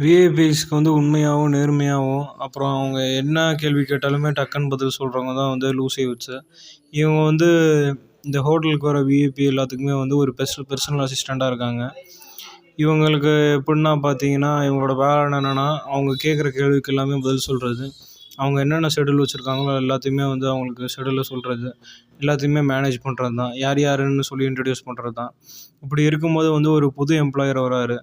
விஐபிஸ்க்கு வந்து உண்மையாகவும் நேர்மையாகவும் அப்புறம் அவங்க என்ன கேள்வி கேட்டாலுமே டக்குன்னு பதில் சொல்கிறவங்க தான் வந்து லூசி வச்சு இவங்க வந்து இந்த ஹோட்டலுக்கு வர விஐபி எல்லாத்துக்குமே வந்து ஒரு பெர்ச பெர்சனல் அசிஸ்டண்ட்டாக இருக்காங்க. இவங்களுக்கு எப்படின்னா பார்த்தீங்கன்னா இவங்களோட வேலை என்னென்னா அவங்க கேட்குற கேள்விக்கு எல்லாமே பதில் சொல்கிறது அவங்க என்னென்ன ஷெடியூல் வச்சுருக்காங்களோ எல்லாத்தையுமே வந்து அவங்களுக்கு ஷெடியூலில் சொல்கிறது எல்லாத்தையுமே மேனேஜ் பண்ணுறது தான் யார் யாருன்னு சொல்லி இன்ட்ரடியூஸ் பண்ணுறது தான் இப்படி இருக்கும்போது வந்து ஒரு புது எம்ப்ளாயர் வராரு.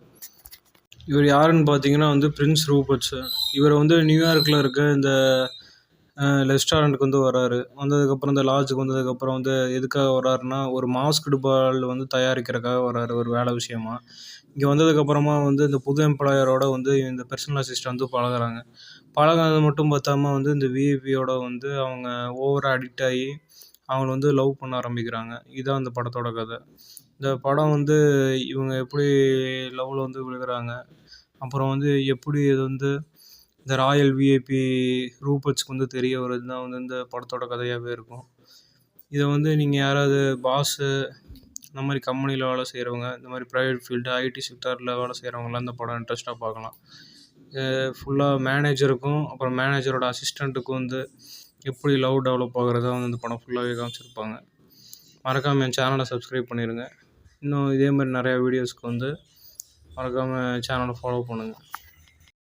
இவர் யாருன்னு பார்த்தீங்கன்னா வந்து பிரின்ஸ் ரூபர்ட்ஸு. இவர் வந்து நியூயார்க்கில் இருக்க இந்த ரெஸ்டாரண்ட்டுக்கு வந்து வராரு. வந்ததுக்கப்புறம் இந்த லாட்ஜுக்கு வந்ததுக்கப்புறம் வந்து எதுக்காக வராருன்னா ஒரு மாஸ்க்டு பால் வந்து தயாரிக்கிறக்காக வராரு ஒரு வேலை விஷயமா. இங்கே வந்ததுக்கப்புறமா வந்து இந்த புது எம்ப்ளாயரோட வந்து இந்த பர்சனல் அசிஸ்டன்ட் வந்து பழகுறாங்க. பழகுனது மட்டும் பார்த்தாம வந்து இந்த விஐபியோட வந்து அவங்க ஓவராக அடிக்ட் ஆகி அவங்கள வந்து லவ் பண்ண ஆரம்பிக்கிறாங்க. இதுதான் இந்த படத்தோட கதை. இந்த படம் வந்து இவங்க எப்படி லவ்வில் வந்து விழுகுறாங்க. அப்புறம் வந்து எப்படி இது வந்து இந்த ராயல் விஐபி ரூபர்ஸ்க்கு வந்து தெரிய வருது. தான் வந்து இந்த படத்தோட கதையாகவே இருக்கும். இதை வந்து நீங்கள் யாராவது பாஸு இந்த மாதிரி கம்பெனியில் வேலை செய்கிறவங்க இந்த மாதிரி ப்ரைவேட் ஃபீல்டு ஐடி செக்டாரில் வேலை செய்கிறவங்களாம் இந்த படம் இன்ட்ரெஸ்ட்டாக பார்க்கலாம். ஃபுல்லாக மேனேஜருக்கும் அப்புறம் மேனேஜரோட அசிஸ்டண்ட்டுக்கும் வந்து எப்படி லவ் டெவலப் ஆகுறத வந்து இந்த படம் ஃபுல்லாகவே காமிச்சிருப்பாங்க. மறக்காமல் என் சேனலை சப்ஸ்கிரைப் பண்ணிடுங்க இன்னும் இதே மாதிரி நிறையா வீடியோஸ்க்கு வந்து மறக்காமல் சேனலை ஃபாலோ பண்ணுங்கள்